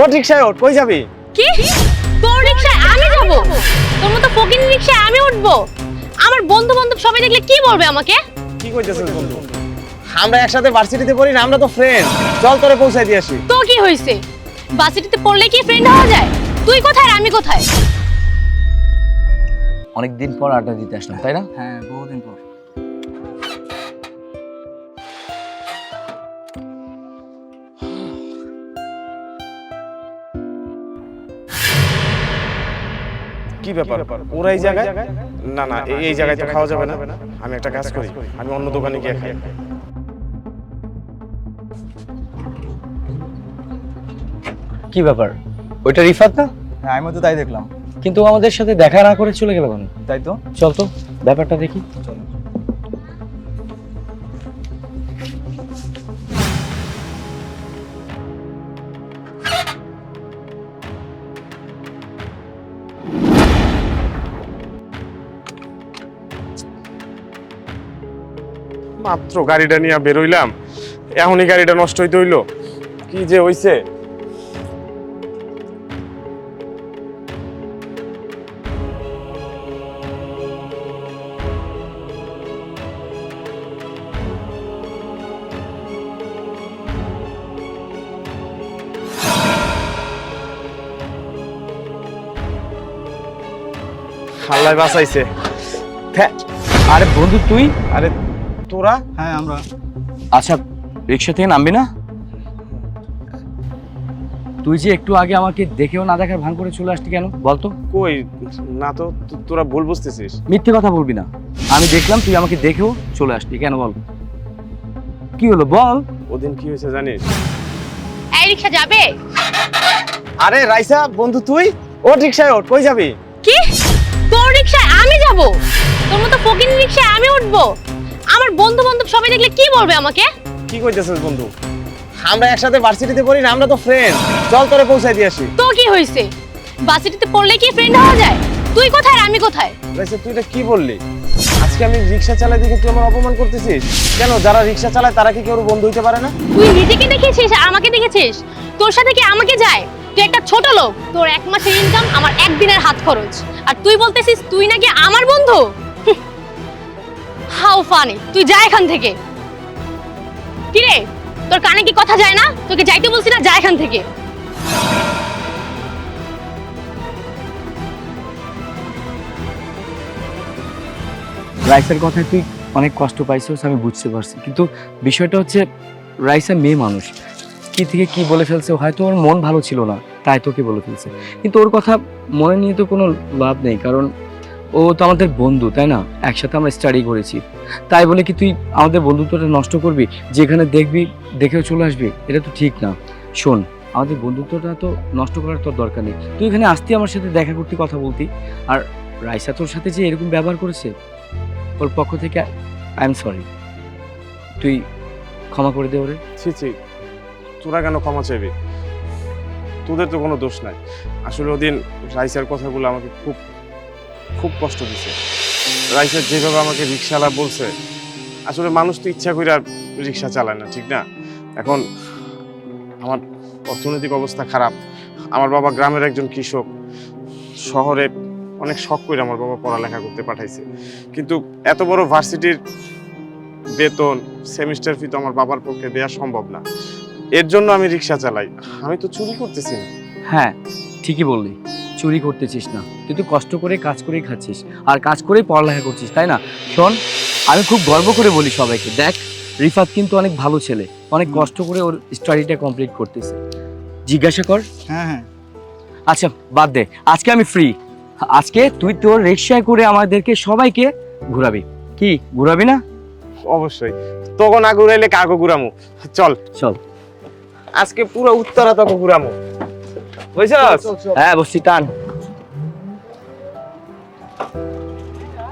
ও রিক্সায় ওঠ কই যাবি? কি? তোর রিক্সায় আমি যাব? তোর মতো ফকিন রিক্সায় আমি উঠবো? আমার বন্ধু বান্ধব সবাই দেখলে কি বলবে আমাকে? কি কইতেছিস বন্ধু? আমরা একসাথে ভার্সিটিতে পড়ি না আমরা তো ফ্রেন্ড চল তোরে পৌঁছাই দিয়ে আসি। তো কি হয়েছে বাসিটিতে পড়লে কি ফ্রেন্ড হওয়া যায়? তুই কোথায় আমি কোথায়? অনেকদিন পর আড্ডা দিতে আসলাম তাই না? হ্যাঁ বহুদিন পর। কি ব্যাপার? ওরা এই জায়গায়? না না এই- জায়গায় তো খাওয়া যাবে না। আমি একটা কাজ করি আমি অন্য দোকানে গিয়ে খাই। কি ব্যাপার? ওইটা রিফাত না? হ্যাঁ আমি তো তাই দেখলাম। কিন্তু আমাদের সাথে দেখা না করে চলে গেল কেন? তাই তো? চল তো ব্যাপারটা দেখি। চলো। মাত্র গাড়িটা নিয়ে বেরোইলাম, এখনই গাড়িটা নষ্ট হইতে হইল। কি যে হইছে? আল্লাহ বাঁচাইছে। আরে বন্ধু তুই? আরে তোরা? হ্যাঁ আমরা। আচ্ছা রিক্সা থেকে নামবি না? তুই যে একটু আগে আমাকে দেখেও না দেখার ভান করে চলে আসলি কেন? বলতো কই? না তো তো- তোরা ভুল বুঝতেছিস। মিথ্যে কথা বলবি না। আমি দেখলাম তুই আমাকে দেখেও চলে আসলি। কেন বল? কি হলো? বল। ওদিন কি হয়েছে জানিস? এই রিক্সা যাবে? আরে রাইসা বন্ধু তুই? ও রিক্সায় ওঠ কই যাবি? কি? তোর রিক্সায় আমি যাব? তোর মতো ফকিন রিক্সায় আমি উঠবো? আমার বন্ধু বান্ধব সবাই দেখলে কি বলবে আমাকে? কি কইতেছিস বন্ধু? আমরা একসাথে ভার্সিটিতে পড়ি না আমরা তো ফ্রেন্ড চল তোরে পৌঁছাই দিয়ে আসি। তো কি হয়েছে বাসিটিতে পড়লে কি ফ্রেন্ড হওয়া যায়? তুই কোথায় আমি কোথায়? রাইসা তুই এটা কি বললি? আজকে আমি রিক্সা চালাই দেখে তুই আমার অপমান করতেছিস? কেন যারা রিক্সা চালায় তারা কি কেউ বন্ধু হইতে পারে না? তুই নিজেকে দেখেছিস আমাকে দেখেছিস? তোর সাথে কি আমাকে যায়? তুই একটা ছোট লোক তোর এক মাসের ইনকাম আমার একদিনের হাত খরচ। আর তুই বলতেছিস তুই নাকি আমার বন্ধু? ফানি। তুই যা এখান থেকে। কি তোর কানে কি কথা যায় না? তোকে যাইতে বলছি না, যা এখান থেকে। রাইসের কথায় তুই অনেক কষ্ট পাইছিস, আমি বুঝতে পারছি। কিন্তু বিষয়টা হচ্ছে, রাইসা মেয়ে মানুষ। কি থেকে কি বলে ফেলছে, হয়তো ওর মন ভালো ছিল না, তাই তোকে বলে ফেলছে। কিন্তু ওর কথা মনে নিয়ে তো কোনো লাভ নেই, কারণ ও তো আমাদের বন্ধু, তাই না? একসাথে আমরা স্টাডি করেছি। তাই বলে কি তুই আমাদের বন্ধুত্বটা নষ্ট করবি? যেখানে দেখবি, দেখেও চলে আসবি। এটা তো ঠিক না। শোন, আমাদের বন্ধুত্বটা তো নষ্ট করার তোর দরকার নেই। তুই এখানে আসতি আমার সাথে দেখা করতে, কথা বলতি। আর রাইসা তোর সাথে যে এরকম ব্যবহার করেছে, ওর পক্ষ থেকে আই এম সরি তুই ক্ষমা করে দে ওরে। ছি ছি। তোরা কেন ক্ষমা চাইবি? তোদের তো কোনো দোষ নাই। আসলে ওদিন রাইসার কথাগুলো আমাকে খুব খুব কষ্ট দিছে। রাইসার যেভাবে আমাকে রিক্সাওয়ালা বলছে, আসলে মানুষ তো ইচ্ছা করে আর রিক্সা চালায় না, ঠিক না? এখন আমার অর্থনৈতিক অবস্থা খারাপ, আমার বাবা গ্রামের একজন কৃষক, শহরে অনেক শখ করে আমার বাবা পড়ালেখা করতে পাঠাইছে। কিন্তু এত বড় ভার্সিটির বেতন, সেমিস্টার ফি তো আমার বাবার পক্ষে দেওয়া সম্ভব না। এর জন্য আমি রিক্সা চালাই। আমি তো চুরি করতেছি। না হ্যাঁ ঠিকই বললি। চুরি করতেছিস না। তুই তো কষ্ট করে কাজ করেই খাচ্ছিস। আর কাজ করেই পড়ালেখা করছিস তাই না? শোন আমি খুব গর্ব করে বলি সবাইকে। দেখ রিফাত কিন্তু অনেক ভালো ছেলে। অনেক কষ্ট করে ওর স্টাডিটা কমপ্লিট করতেছে। জিজ্ঞাসা কর। হ্যাঁ হ্যাঁ। আচ্ছা বাদ দে। আজকে আমি ফ্রি আজকে তুই তোর রিক্সায় করে আমাদেরকে সবাইকে ঘুরাবি। কি ঘুরাবি না? অবশ্যই। তখন না ঘুরাইলে কাগো ঘুরামু? চল। চল। আজকে পুরো উত্তরা তক ঘুরামু। বুঝছস হ্যাঁ বসছি টান।